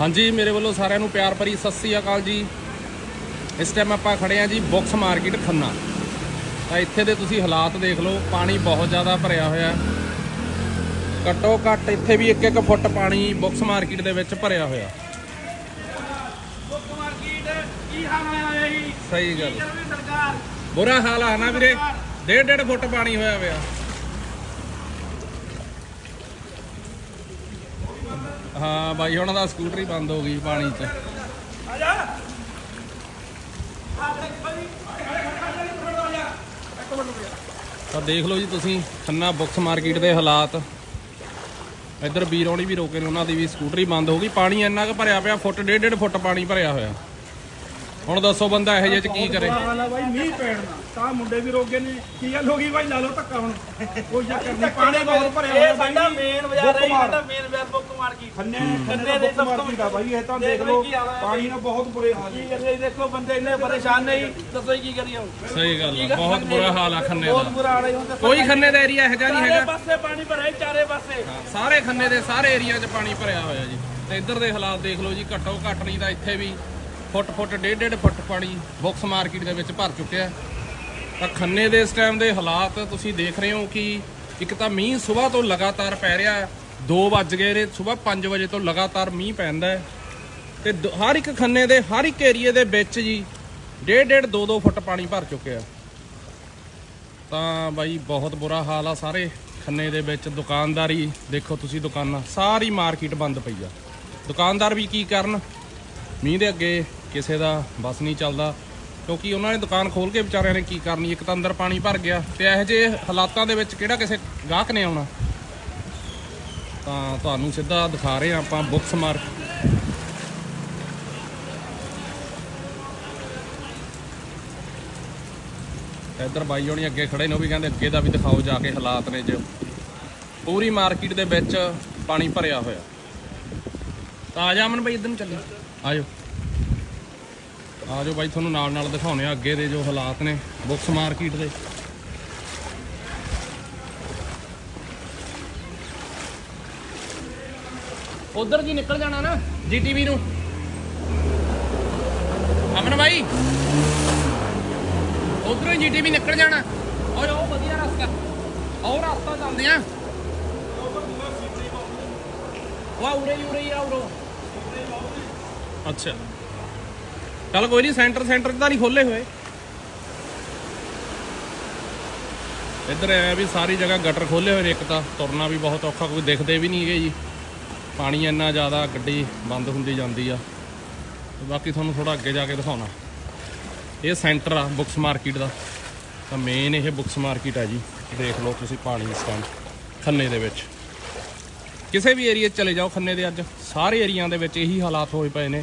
ਹਾਂਜੀ ਮੇਰੇ ਵੱਲੋਂ ਸਾਰਿਆਂ ਨੂੰ ਪਿਆਰ ਭਰੀ ਸਤਿ ਸ੍ਰੀ ਅਕਾਲ ਜੀ। ਇਸ ਟਾਈਮ ਆਪਾਂ ਖੜੇ ਆ ਜੀ ਬੁਕਸ ਮਾਰਕੀਟ ਖੰਨਾ। ਤਾਂ ਇੱਥੇ ਦੇ ਤੁਸੀਂ ਹਾਲਾਤ ਦੇਖ ਲਓ ਪਾਣੀ ਬਹੁਤ ਜ਼ਿਆਦਾ ਭਰਿਆ ਹੋਇਆ ਹੈ। ਘੱਟੋ ਘੱਟ ਇੱਥੇ ਵੀ 1-1 ਫੁੱਟ ਪਾਣੀ ਬੁਕਸ ਮਾਰਕੀਟ ਦੇ ਵਿੱਚ ਭਰਿਆ ਹੋਇਆ। ਮੁੱਖ ਮਾਰਕੀਟ ਕੀ ਹਾਲ ਹੋਇਆ ਜੀ? ਸਹੀ ਗੱਲ। ਬੁਰਾ ਹਾਲ ਆ ਨਾ ਵੀਰੇ। ਡੇਢ ਡੇਢ ਫੁੱਟ ਪਾਣੀ ਹੋਇਆ ਹੋਇਆ ਹਾਂ ਬਾਈ ਉਹਨਾਂ ਦਾ ਸਕੂਟਰੀ ਬੰਦ ਹੋ ਗਈ ਪਾਣੀ 'ਚ। ਆ ਜਾ ਤਾਂ ਦੇਖ ਲਓ ਜੀ ਤੁਸੀਂ, ਖੰਨਾ ਬੁਕਸ ਮਾਰਕੀਟ ਦੇ ਹਾਲਾਤ। ਇੱਧਰ ਵੀਰੋਣੀ ਵੀ ਰੋਕੇ ਨੇ, ਉਹਨਾਂ ਦੀ ਵੀ ਸਕੂਟਰੀ ਬੰਦ ਹੋ ਗਈ। ਪਾਣੀ ਇੰਨਾ ਕੁ ਭਰਿਆ ਪਿਆ, ਫੁੱਟ, ਡੇਢ ਡੇਢ ਫੁੱਟ ਪਾਣੀ ਭਰਿਆ ਹੋਇਆ। ਹੁਣ ਦੱਸੋ ਬੰਦਾ ਇਹੋ ਜਿਹੇ ਚ ਕੀ ਕਰੇ। ਬਾਈ ਮੀਂਹ ਪੈਣ ਤਾਂ ਮੁੰਡੇ ਵੀ ਰੋਗੇ ਨੇ ਕੀ ਗੱਲ ਹੋ ਗਈ ਬਾਈ ਲਾ ਲਓ ਧੱਕਾ ਹੁਣ ਕੋਈ ਚੱਕਰ ਨਹੀਂ ਪਾਣੀ ਬਹੁਤ ਭਰਿਆ ਹੋਇਆ ਸਾਡਾ ਮੇਨ ਬਾਜ਼ਾਰ ਹੈ ਸਾਡਾ ਮੇਨ ਬਾਜ਼ਾਰ ਬੁੱਕ ਖੰਨੇ ਖੰਨੇ ਦੇ ਸਭ ਤੋਂ ਮਾਰਕੀਟ ਆ ਬਾਈ ਇਹ ਤਾਂ ਦੇਖ ਦੇਖ ਲਓ ਲਓ ਕੀ ਹਾਲ ਹੈ ਪਾਣੀ ਨਾਲ ਬਹੁਤ ਬੁਰੇ ਹਾਲ ਕੀ ਕਰੀਏ ਜੀ, ਦੇਖੋ ਬੰਦੇ ਇੰਨੇ ਪਰੇਸ਼ਾਨ ਨੇ ਜੀ। ਦੱਸੋ ਜੀ ਕੀ ਕਰੀਏ ਹੁਣ? ਸਹੀ ਗੱਲ ਆ ਬਹੁਤ ਬੁਰਾ ਹਾਲ ਆ ਖੰਨੇ ਬਹੁਤ ਦਾ ਬੁਰਾ ਹਾਲ ਹੈ ਹੁਣ ਦੱਸੋ ਕੋਈ ਖੰਨੇ ਦਾ ਏਰੀਆ ਇਹੋ ਜਿਹਾ ਨਹੀਂ ਹੈਗਾ। ਪਾਸੇ ਪਾਣੀ ਭਰਿਆ ਚਾਰੇ ਪਾਸੇ। ਸਾਰੇ ਖੰਨੇ ਦੇ ਸਾਰੇ ਏਰੀਆ 'ਚ ਪਾਣੀ ਭਰਿਆ ਹੋਇਆ ਜੀ। ਤੇ ਇੱਧਰ ਦੇ ਹਾਲਾਤ ਦੇਖ ਲਓ ਜੀ ਘੱਟੋ ਘੱਟ ਨਹੀਂ ਤਾਂ ਇੱਥੇ ਵੀ ਫੁੱਟ ਫੁੱਟ ਡੇਢ ਡੇਢ ਫੁੱਟ ਪਾਣੀ ਬੁਕਸ ਮਾਰਕੀਟ ਦੇ ਵਿੱਚ ਭਰ ਚੁੱਕਿਆ ਹੈ। ਤਾਂ ਖੰਨੇ ਦੇ ਇਸ ਟਾਈਮ ਦੇ ਹਾਲਾਤ ਤੁਸੀਂ ਦੇਖ ਰਹੇ ਹੋ ਕਿ ਇੱਕ ਤਾਂ ਮੀਂਹ ਸਵੇਰ ਤੋਂ ਲਗਾਤਾਰ ਪੈ ਰਿਹਾ ਹੈ। 2 ਵੱਜ ਗਏ ਨੇ, ਸਵੇਰ 5 ਵਜੇ ਤੋਂ ਲਗਾਤਾਰ ਮੀਂਹ ਪੈਂਦਾ ਹੈ। ਤੇ ਹਰ ਇੱਕ ਖੰਨੇ ਦੇ, ਹਰ ਇੱਕ ਏਰੀਏ ਦੇ ਵਿੱਚ ਜੀ ਡੇਢ ਡੇਢ 2 2 ਫੁੱਟ ਪਾਣੀ ਭਰ ਚੁੱਕਿਆ। ਤਾਂ ਬਾਈ, ਬਹੁਤ ਬੁਰਾ ਹਾਲ ਆ ਸਾਰੇ ਖੰਨੇ ਦੇ ਵਿੱਚ। ਦੁਕਾਨਦਾਰੀ, ਦੇਖੋ ਤੁਸੀਂ ਦੁਕਾਨਾਂ, ਸਾਰੀ ਮਾਰਕੀਟ ਬੰਦ ਪਈ ਆ। ਦੁਕਾਨਦਾਰ ਵੀ ਕੀ ਕਰਨ? ਮੀਂਹ ਦੇ ਅੱਗੇ ਕਿਸੇ ਦਾ ਬਸ ਨਹੀਂ ਚੱਲਦਾ। ਕਿਉਂਕਿ ਉਹਨਾਂ ਨੇ ਦੁਕਾਨ ਖੋਲ ਕੇ ਵਿਚਾਰਿਆਂ ਨੇ ਕੀ ਕਰਨੀ? ਇੱਕ ਤਾਂ ਅੰਦਰ ਪਾਣੀ ਭਰ ਗਿਆ ਤੇ ਇਹੋ ਜਿਹੇ ਹਾਲਾਤਾਂ ਦੇ ਵਿੱਚ ਕਿਹੜਾ ਕਿਸੇ ਗਾਹਕ ਨੇ ਆਉਣਾ? ਤਾਂ ਤੁਹਾਨੂੰ ਸਿੱਧਾ ਦਿਖਾ ਰਹੇ ਆ ਆਪਾਂ ਬੁੱਕਸ ਮਾਰਕ ਇੱਧਰ ਬਾਈ ਹੋਣੀ ਅੱਗੇ ਖੜੇ ਨੇ, ਉਹ ਵੀ ਕਹਿੰਦੇ ਅੱਗੇ ਦਾ ਵੀ ਦਿਖਾਓ ਜਾ ਕੇ ਹਾਲਾਤ ਨੇ ਜੋ। ਪੂਰੀ ਮਾਰਕੀਟ ਦੇ ਵਿੱਚ ਪਾਣੀ ਭਰਿਆ ਹੋਇਆ। ਤਾਂ ਆ ਜਾ ਅਮਨ ਬਾਈ, ਇੱਧਰ ਨੂੰ ਚੱਲੇ ਆਜੋ। ਆਜੋ ਬਾਈ, ਤੁਹਾਨੂੰ ਨਾਲ ਨਾਲ ਦਿਖਾਉਣੇ ਆ ਅੱਗੇ ਦੇ ਜੋ ਹਾਲਾਤ ਨੇ ਬੁੱਕਸ ਮਾਰਕੀਟ ਦੇ। ਉਧਰ ਜੀ ਨਿਕਲ ਜਾਣਾ ਨਾ ਜੀਟੀਵੀ ਨੂੰ। ਅਮਨ ਬਾਈ। ਉਧਰੋਂ ਜੀਟੀਵੀ ਨਿਕਲ ਜਾਣਾ। ਔਰ ਉਹ ਵਧੀਆ ਰਸਤਾ। ਉਹ ਰਸਤਾ ਚੱਲਦੇ ਆ। ਵਾ ਉਰੇ ਉਰੇ ਆ, ਉਰੋ। ਅੱਛਾ। ਚੱਲ ਕੋਈ ਨਹੀਂ ਸੈਂਟਰ ਸੈਂਟਰ ਤਾਂ ਨਹੀਂ ਖੋਲੇ ਹੋਏ। ਇੱਧਰ ਐ ਵੀ ਸਾਰੀ ਜਗ੍ਹਾ ਗਟਰ ਖੋਲੇ ਹੋਏ ਨੇ, ਇੱਕ ਤਾਂ ਤੁਰਨਾ ਵੀ ਬਹੁਤ ਔਖਾ, ਕੋਈ ਦਿਖਦੇ ਵੀ ਨਹੀਂ ਹੈਗੇ ਜੀ। ਪਾਣੀ ਇੰਨਾ ਜ਼ਿਆਦਾ ਗੱਡੀ ਬੰਦ ਹੁੰਦੀ ਜਾਂਦੀ ਆ। ਬਾਕੀ ਤੁਹਾਨੂੰ ਥੋੜਾ ਅੱਗੇ ਜਾ ਕੇ ਦਿਖਾਉਣਾ। ਇਹ ਸੈਂਟਰ ਆ ਬੁੱਕਸ ਮਾਰਕੀਟ ਦਾ। ਤਾਂ ਮੇਨ ਇਹ ਬੁੱਕਸ ਮਾਰਕੀਟ ਆ ਜੀ। ਦੇਖ ਲਓ ਤੁਸੀਂ ਪਾਣੀ ਇਸ ਟਾਈਮ ਖੰਨੇ ਦੇ ਵਿੱਚ। ਕਿਸੇ ਵੀ ਏਰੀਆ ਚਲੇ ਜਾਓ ਖੰਨੇ ਦੇ ਅੱਜ। ਸਾਰੇ ਏਰੀਆ ਦੇ ਵਿੱਚ ਇਹੀ ਹਾਲਾਤ ਹੋਏ ਪਏ ਨੇ।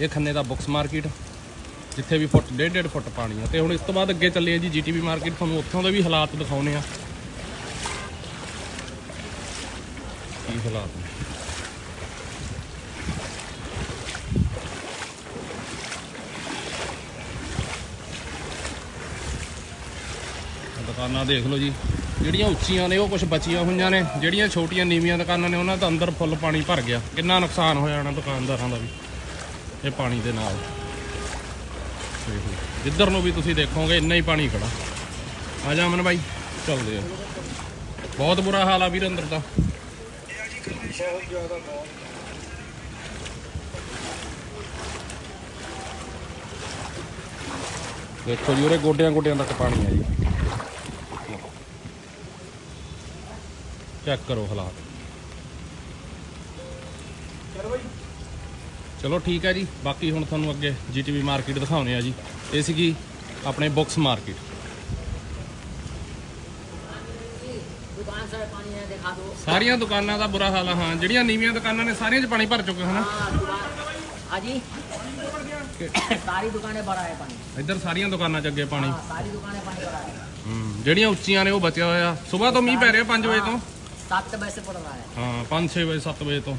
ਇਹ ਖੰਨੇ ਦਾ ਬੁੱਕਸ ਮਾਰਕੀਟ, ਜਿੱਥੇ ਵੀ ਫੁੱਟ 1.5 ਫੁੱਟ ਪਾਣੀ ਆ। ਤੇ ਹੁਣ ਇਸ ਤੋਂ ਬਾਅਦ ਅੱਗੇ ਚੱਲੇ ਆ ਜੀ ਜੀਟੀਬੀ ਮਾਰਕੀਟ। ਤੁਹਾਨੂੰ ਉੱਥੋਂ ਦੇ ਵੀ ਹਾਲਾਤ ਦਿਖਾਉਨੇ ਆ। ਕੀ ਹਾਲਾਤ ਨੇ? ਦੁਕਾਨਾਂ ਦੇਖ ਲਓ ਜੀ। ਜਿਹੜੀਆਂ ਉੱਚੀਆਂ ਨੇ, ਉਹ ਕੁਝ ਬਚੀਆਂ ਹੋਈਆਂ ਨੇ। ਜਿਹੜੀਆਂ ਛੋਟੀਆਂ ਨੀਵੀਆਂ ਦੁਕਾਨਾਂ ਨੇ, ਉਹਨਾਂ ਦਾ ਅੰਦਰ ਫੁੱਲ ਪਾਣੀ ਭਰ ਗਿਆ। ਕਿੰਨਾ ਨੁਕਸਾਨ ਹੋਇਆ ਜਾਣਾ ਦੁਕਾਨਦਾਰਾਂ ਦਾ ਵੀ, ਇਹ ਪਾਣੀ ਦੇ ਨਾਲ। ਦੇਖ ਜਿੱਧਰ ਨੂੰ ਵੀ ਤੁਸੀਂ ਦੇਖੋਗੇ, ਇੰਨਾ ਹੀ ਪਾਣੀ ਖੜਾ। ਆ ਜਾ ਅਮਨ ਬਾਈ, ਚੱਲਦੇ ਆ। ਬਹੁਤ ਬੁਰਾ ਹਾਲ ਆ ਵੀਰ, ਅੰਦਰ ਦਾ ਦੇਖੋ ਜੀ ਉਰੇ ਗੋਡਿਆਂ ਗੋਡਿਆਂ ਤੱਕ ਪਾਣੀ ਆ ਜੀ। ਚੈੱਕ ਕਰੋ ਹਾਲਾਤ। ਚਲੋ ਠੀਕ ਹੈ ਜੀ ਬਾਕੀ ਹੁਣ ਤੁਹਾਨੂੰ ਅੱਗੇ ਜੀਟੀਵੀ ਮਾਰਕੀਟ ਦਿਖਾਉਣੇ ਆ ਜੀ। ਇਹ ਸੀਗੀ ਆਪਣੇ ਬੁక్స్ ਮਾਰਕੀਟ ਸਾਰੀਆਂ ਦੁਕਾਨਾਂ ਦਾ ਬੁਰਾ ਹਾਲ ਆ ਹਾਂ। ਜਿਹੜੀਆਂ ਨੀਵੀਆਂ ਦੁਕਾਨਾਂ ਨੇ ਸਾਰੀਆਂ 'ਚ ਪਾਣੀ ਭਰ ਚੁੱਕਾ ਹਨਾ। ਹਾਂ ਦੁਕਾਨ। ਇੱਧਰ ਸਾਰੀਆਂ ਦੁਕਾਨਾਂ 'ਚ ਅੱਗੇ ਪਾਣੀ। ਜਿਹੜੀਆਂ ਉੱਚੀਆਂ ਨੇ ਉਹ ਬਚਿਆ ਹੋਇਆ। ਸਵੇਰ ਤੋਂ ਮੀਂਹ ਪੈ ਰਿਹਾ 5 ਵਜੇ ਤੋਂ। 7 ਵਜੇ ਸੇ ਹਾਂ। 5-6 ਵਜੇ 7 ਵਜੇ ਤੋਂ।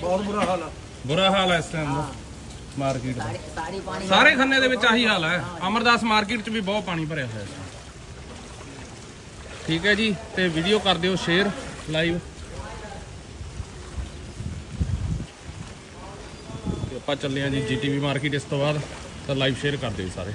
ਬਹੁਤ ਬੁਰਾ ਹਾਲ ਆ। ਬੁਰਾ ਹਾਲ ਹੈ ਇਸ ਟਾਈਮ ਦਾ। ਮਾਰਕੀਟ ਸਾਰੇ ਖੰਨੇ ਦੇ ਵਿੱਚ ਆਹੀ ਹਾਲ ਹੈ। ਅਮਰਦਾਸ ਮਾਰਕੀਟ 'ਚ ਵੀ ਬਹੁਤ ਪਾਣੀ ਭਰਿਆ ਹੋਇਆ ਹੈ ਠੀਕ ਹੈ ਜੀ, ਤੇ ਵੀਡੀਓ ਕਰ ਦਿਓ ਸ਼ੇਅਰ ਲਾਈਵ ਤੇ ਆਪਾਂ ਚੱਲੇ ਆ ਜੀ ਜੀਟੀਵੀ ਮਾਰਕੀਟ ਇਸ ਤੋਂ ਬਾਅਦ, ਤਾਂ ਲਾਈਵ ਸ਼ੇਅਰ ਕਰ ਦਿਓ ਸਾਰੇ।